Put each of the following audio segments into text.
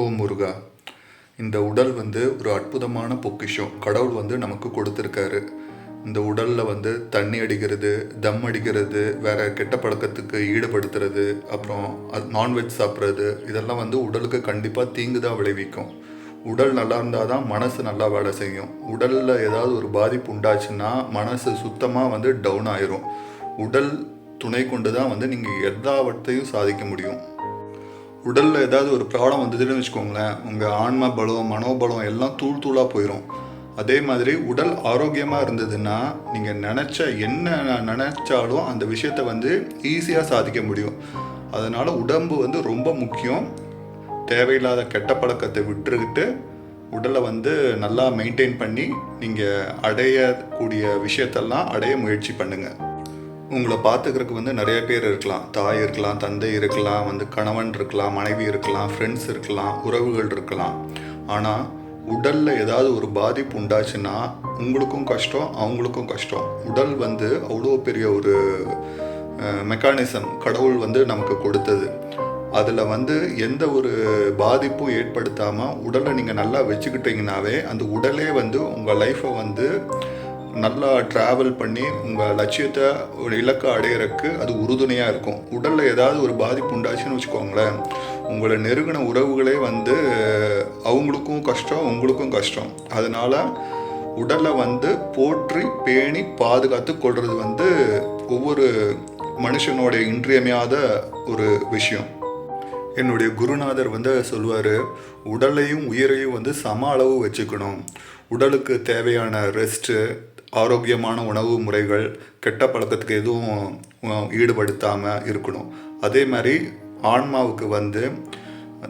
ஓ முருகா இந்த உடல் வந்து ஒரு அற்புதமான பொக்கிஷம். கடவுள் வந்து நமக்கு கொடுத்துருக்காரு. இந்த உடலில் வந்து தண்ணி அடிக்கிறது தம் அடிக்கிறது வேறு கெட்ட பழக்கத்துக்கு ஈடுபடுத்துறது அப்புறம் நான்வெஜ் சாப்பிட்றது இதெல்லாம் வந்து உடலுக்கு கண்டிப்பாக தீங்கு தான் விளைவிக்கும். உடல் நல்லா இருந்தால் தான் மனசு நல்லா வேலை செய்யும். உடலில் ஏதாவது ஒரு பாதிப்பு உண்டாச்சுன்னா மனசு சுத்தமாக வந்து டவுன் ஆயிரும். உடல் துணை கொண்டு தான் வந்து நீங்கள் எல்லாவற்றையும் சாதிக்க முடியும். உடலில் ஏதாவது ஒரு ப்ராப்ளம் வந்ததுன்னு வச்சுக்கோங்களேன் உங்கள் ஆன்ம பலம் மனோபலம் எல்லாம் தூள் தூளாக போயிடும் அதே மாதிரி உடல் ஆரோக்கியமாக இருந்ததுன்னா நீங்கள் நினச்ச என்ன நினச்சாலும் அந்த விஷயத்த வந்து ஈஸியாக சாதிக்க முடியும். அதனால் உடம்பு வந்து ரொம்ப முக்கியம். தேவையில்லாத கெட்ட பழக்கத்தை விட்டுருக்கிட்டு உடலை வந்து நல்லா மெயின்டைன் பண்ணி நீங்கள் அடையக்கூடிய விஷயத்தெல்லாம் அடைய முயற்சி பண்ணுங்கள் உங்களை பார்த்துக்கிறதுக்கு வந்து நிறைய பேர் இருக்கலாம். தாய் இருக்கலாம் தந்தை இருக்கலாம் வந்து கணவன் இருக்கலாம் மனைவி இருக்கலாம் ஃப்ரெண்ட்ஸ் இருக்கலாம் உறவுகள் இருக்கலாம். ஆனால் உடலில் ஏதாவது ஒரு பாதிப்பு உண்டாச்சுன்னா உங்களுக்கும் கஷ்டம் அவங்களுக்கும் கஷ்டம். உடல் வந்து அவ்வளோ பெரிய ஒரு மெக்கானிசம் கடவுள் வந்து நமக்கு கொடுத்தது. அதில் வந்து எந்த ஒரு பாதிப்பும் ஏற்படுத்தாமல் உடலை நீங்கள் நல்லா வச்சுக்கிட்டிங்கனாவே அந்த உடலே வந்து உங்கள் லைஃப்பை வந்து நல்லா ட்ராவல் பண்ணி உங்கள் லட்சியத்தை ஒரு இலக்கை அடையிறக்கு அது உறுதுணையாக இருக்கும். உடலில் ஏதாவது ஒரு பாதிப்பு உண்டாச்சுன்னு வச்சுக்கோங்களேன் உங்களை நெருங்கின உறவுகளே வந்து அவங்களுக்கும் கஷ்டம் உங்களுக்கும் கஷ்டம். அதனால் உடலை வந்து போற்றி பேணி பாதுகாத்து கொள்வது வந்து ஒவ்வொரு மனுஷனுடைய இன்றியமையாத ஒரு விஷயம். என்னுடைய குருநாதர் வந்து சொல்லுவார் உடலையும் உயிரையும் வந்து சம அளவு வச்சுக்கணும். உடலுக்கு தேவையான ரெஸ்ட்டு ஆரோக்கியமான உணவு முறைகள் கெட்ட பழக்கத்துக்கு எதுவும் ஈடுபடுத்தாமல் இருக்கணும். அதே மாதிரி ஆன்மாவுக்கு வந்து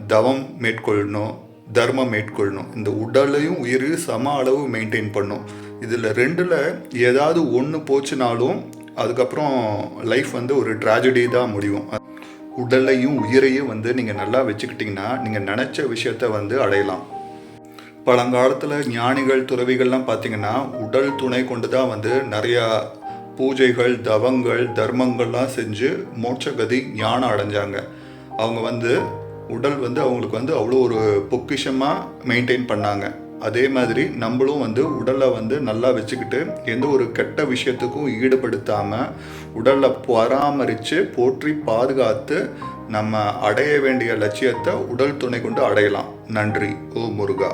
தவம் மேற்கொள்ளணும் தர்மம் மேற்கொள்ளணும். இந்த உடலையும் உயிரையும் சம அளவு மெயின்டைன் பண்ணும் இதில் ரெண்டில் ஏதாவது ஒன்று போச்சுனாலும் அதுக்கப்புறம் லைஃப் வந்து ஒரு ட்ராஜடி தான் முடியும். உடலையும் உயிரையும் வந்து நீங்கள் நல்லா வச்சுக்கிட்டிங்கன்னா நீங்கள் நினச்ச விஷயத்த வந்து அடையலாம். பழங்காலத்தில் ஞானிகள் துறவிகள்லாம் பார்த்தீங்கன்னா உடல் துணை கொண்டு தான் வந்து நிறையா பூஜைகள் தவங்கள் தர்மங்கள்லாம் செஞ்சு மோட்சகதி ஞானம் அடைஞ்சாங்க. அவங்க வந்து உடல் வந்து அவங்களுக்கு வந்து அவ்வளோ ஒரு பொக்கிஷமாக மெயின்டைன் பண்ணாங்க. அதே மாதிரி நம்மளும் வந்து உடலை வந்து நல்லா வச்சுக்கிட்டு எந்த ஒரு கெட்ட விஷயத்துக்கும் ஈடுபடுத்தாமல் உடலை பராமரித்து போற்றி பாதுகாத்து நம்ம அடைய வேண்டிய லட்சியத்தை உடல் துணை கொண்டு அடையலாம். நன்றி. ஓ முருகா.